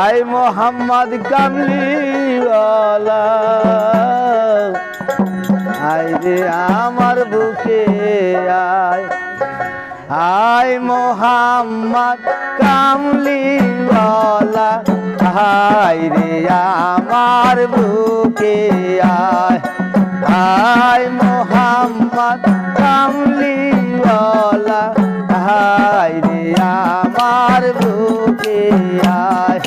I Mohammad কামলিওয়ালা I রে আমার বুকে আয়। আই মোহাম্মদ কামলিওয়ালা আই রে আমার বুকে আয়। আই মোহাম্মদ কামলিওয়ালা হাই রে আমার বুকে আয়।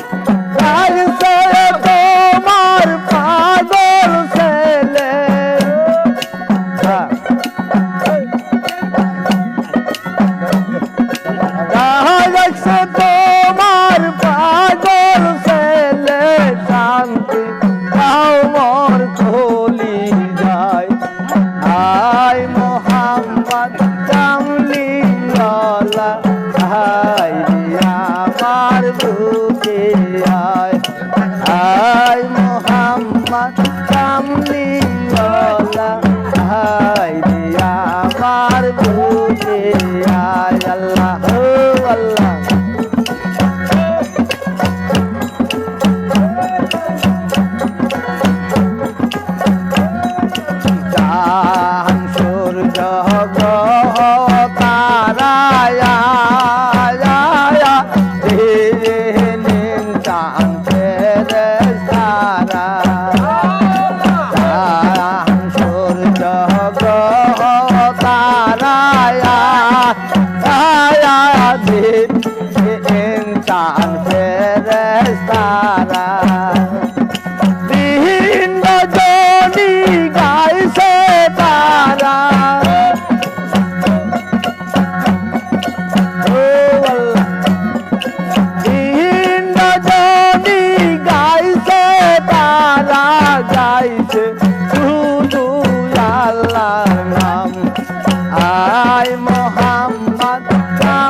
போன்ற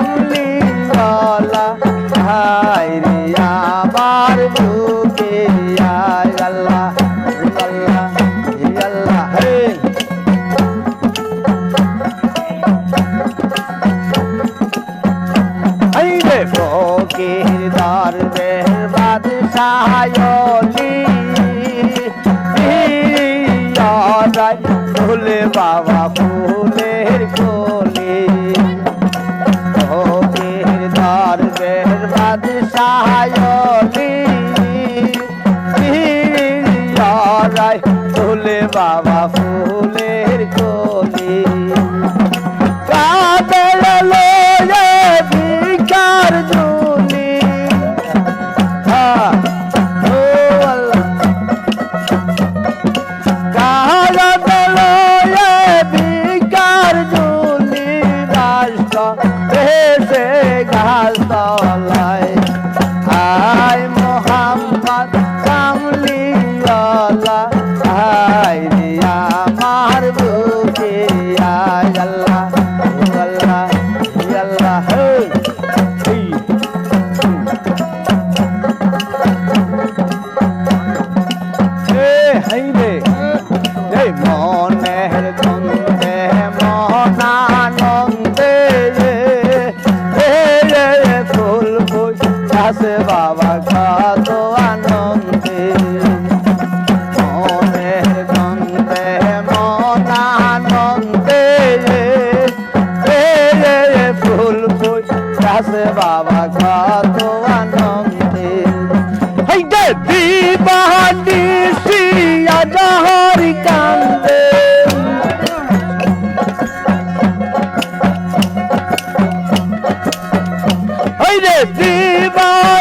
কামলি ওয়ালা আয় রে আমার বুকে আল্লাহ আল্লাহ আল্লাহ, হে। ফকির দরবের বাদশাহলি রাই ফুলে বাবা তলায় আয় মোহাম্মদ কামলিওয়ালা আয় রে আমার বুকে আয় আল্লাহ আল্লাহ আল্লাহ হাই রে। আছে বাবা কত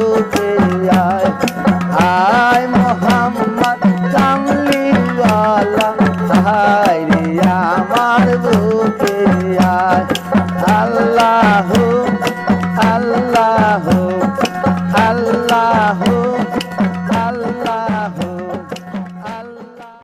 আমার আয়। আয় মোহাম্মদ কামলিওয়ালা আয় রে আমার বুকে আয়। আল্লাহ